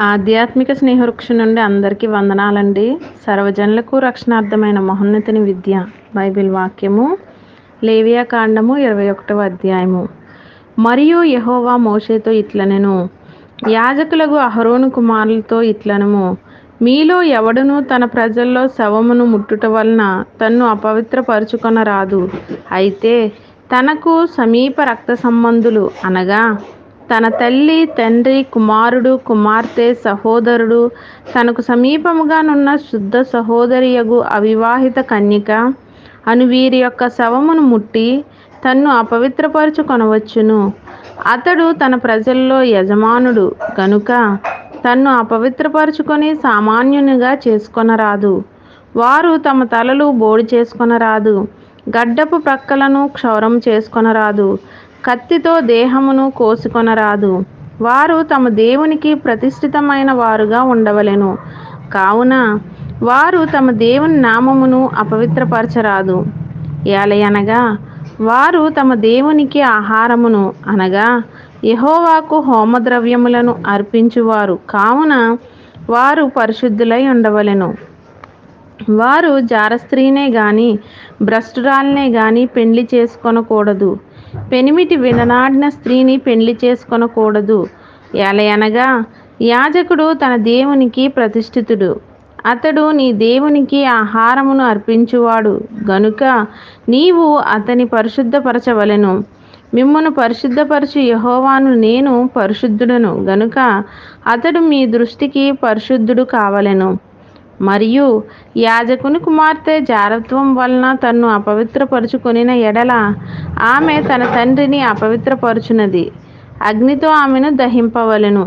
ఆధ్యాత్మిక స్నేహవృక్షం నుండి అందరికీ వందనాలండి. సర్వజనులకు రక్షణార్థమైన మహోన్నతిని విద్య బైబిల్ వాక్యము లేవియా కాండము ఇరవై ఒకటవ అధ్యాయము. మరియు యహోవా మోషేతో ఇట్లనెను యాజకులకు అహరోను కుమారులతో ఇట్లనము. మీలో ఎవడును తన ప్రజల్లో శవమును ముట్టుట వలన తన్ను అపవిత్రపరుచుకొనరాదు. అయితే తనకు సమీప రక్త సంబంధులు అనగా తన తల్లి తండ్రి కుమారుడు కుమార్తె సహోదరుడు తనకు సమీపముగానున్న శుద్ధ సహోదరియగు అవివాహిత కన్యక అను వీరి యొక్క శవమును ముట్టి తన్ను అపవిత్రపరచుకొనవచ్చును అతడు తన ప్రజల్లో యజమానుడు గనుక తన్ను అపవిత్రపరచుకొని సామాన్యునిగా చేసుకొనరాదు. వారు తమ తలలు బోడి చేసుకొనరాదు. గడ్డపు ప్రక్కలను క్షౌరం చేసుకొనరాదు. కత్తితో దేహమును కోసుకొనరాదు. వారు తమ దేవునికి ప్రతిష్ఠితమైన వారుగా ఉండవలెను. కావున వారు తమ దేవుని నామమును అపవిత్రపరచరాదు. ఏలయనగా వారు తమ దేవునికి ఆహారమును అనగా యహోవాకు హోమద్రవ్యములను అర్పించువారు. కావున వారు పరిశుద్ధులై ఉండవలెను. వారు జారస్త్రీనే గాని భ్రష్టురాలనే గాని పెండ్లి చేసుకొనకూడదు. పెనిమిటి విననాడిన స్త్రీని పెళ్ళి చేసుకొనకూడదు. ఎలయనగా యాజకుడు తన దేవునికి ప్రతిష్ఠితుడు. అతడు నీ దేవునికి ఆహారమును అర్పించువాడు. గనుక నీవు అతని పరిశుద్ధపరచవలెను. మిమ్మను పరిశుద్ధపరచు యహోవాను నేను పరిశుద్ధుడను. గనుక అతడు మీ దృష్టికి పరిశుద్ధుడు కావలెను. మరియు యాజకుని కుమార్తె జారత్వం వలన తన్ను అపవిత్రపరుచుకొనిన ఎడల ఆమె తన తండ్రిని అపవిత్రపరుచున్నది. అగ్నితో ఆమెను దహింపవలెను.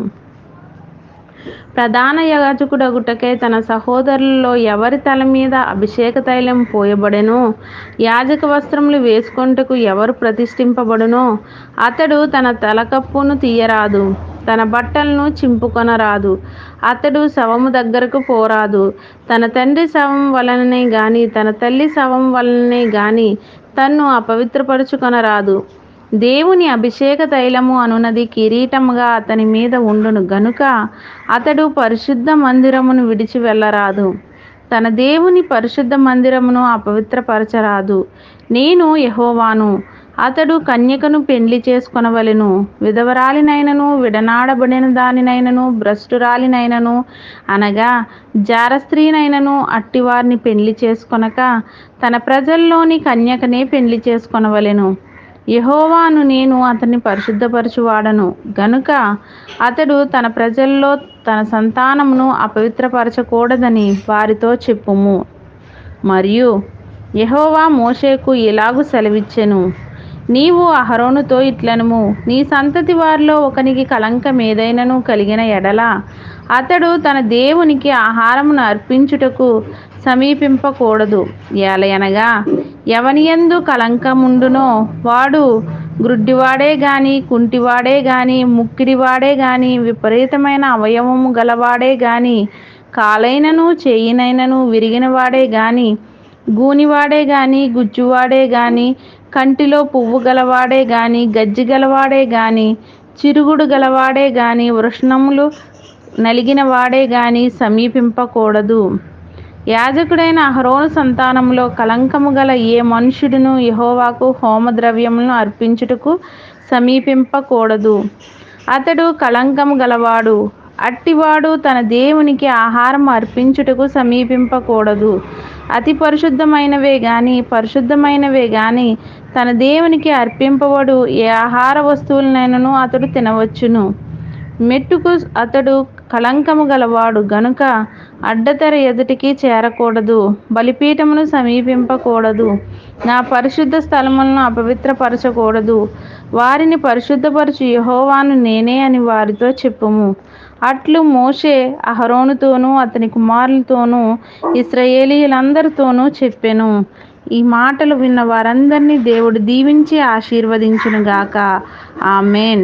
ప్రధాన యాజకుడగుటకై తన సహోదరులలో ఎవరి తల మీద అభిషేక తైలం పోయబడెనో యాజక వస్త్రములు వేసుకొంటకు ఎవరు ప్రతిష్ఠింపబడునో అతడు తన తలకప్పును తీయరాదు. తన బట్టలను చింపుకొనరాదు. అతడు శవము దగ్గరకు పోరాదు. తన తండ్రి శవం వలననే గాని తన తల్లి శవం వలననే గాని తన్ను అపవిత్రపరుచుకొనరాదు. దేవుని అభిషేక తైలము అనునది కిరీటముగా అతని మీద ఉండును గనుక అతడు పరిశుద్ధ మందిరమును విడిచి వెళ్ళరాదు. తన దేవుని పరిశుద్ధ మందిరమును అపవిత్రపరచరాదు. నేను యహోవాను. అతడు కన్యకను పెండ్లి చేసుకొనవలెను. విధవరాలినైనను విడనాడబడిన దానినైనను భ్రష్టురాలినైనను అనగా జారస్త్రీనైనను అట్టివారిని పెండ్లి చేసుకొనక తన ప్రజల్లోని కన్యకనే పెండ్లి చేసుకొనవలెను. యహోవాను నేను అతన్ని పరిశుద్ధపరచువాడను. గనుక అతడు తన ప్రజల్లో తన సంతానమును అపవిత్రపరచకూడదని వారితో చెప్పుము. మరియు యహోవా మోషేకు ఇలాగు సెలవిచ్చెను. నీవు అహరోనుతో ఇట్లనుము. నీ సంతతి వారిలో ఒకనికి కలంకం ఏదైనను కలిగిన ఎడల. అతడు తన దేవునికి ఆహారమును అర్పించుటకు సమీపింపకూడదు. ఏలయనగా ఎవనియందు కలంకముండునో వాడు గ్రుడ్డివాడే గాని కుంటివాడే గాని ముక్కిడివాడే గాని విపరీతమైన అవయవము గలవాడే గాని కాలైనను చేయినైనను విరిగినవాడే గాని గూనివాడే గాని గుజ్జువాడే గాని కంటిలో పువ్వు గలవాడే గాని గజ్జి గలవాడే గాని చిరుగుడు గలవాడే గాని వృష్ణములు నలిగిన వాడే గాని సమీపింపకూడదు. యాజకుడైన అహరోను సంతానంలో కలంకము గల ఏ మనుషుడును యహోవాకు హోమద్రవ్యములను అర్పించుటకు సమీపింపకూడదు. అతడు కలంకము గలవాడు. అట్టివాడు తన దేవునికి ఆహారం అర్పించుటకు సమీపింపకూడదు. అతి పరిశుద్ధమైనవే గాని పరిశుద్ధమైనవే గాని తన దేవునికి అర్పింపబడు ఏ ఆహార వస్తువులనైనను అతడు తినవచ్చును. మెట్టుకు అతడు కలంకము గలవాడు గనుక అడ్డతెర ఎదుటికి చేరకూడదు బలిపీఠమును సమీపింపకూడదు నా పరిశుద్ధ స్థలములను అపవిత్రపరచకూడదు. వారిని పరిశుద్ధపరచు యహోవాను నేనే అని వారితో చెప్పుము. అట్లు మోషే అహరోనుతోనూ అతని కుమారులతోనూ ఇస్రయేలీలందరితోనూ చెప్పెను. ఈ మాటలు విన్న వారందరినీ దేవుడు దీవించి ఆశీర్వదించునుగాక. ఆమెన్.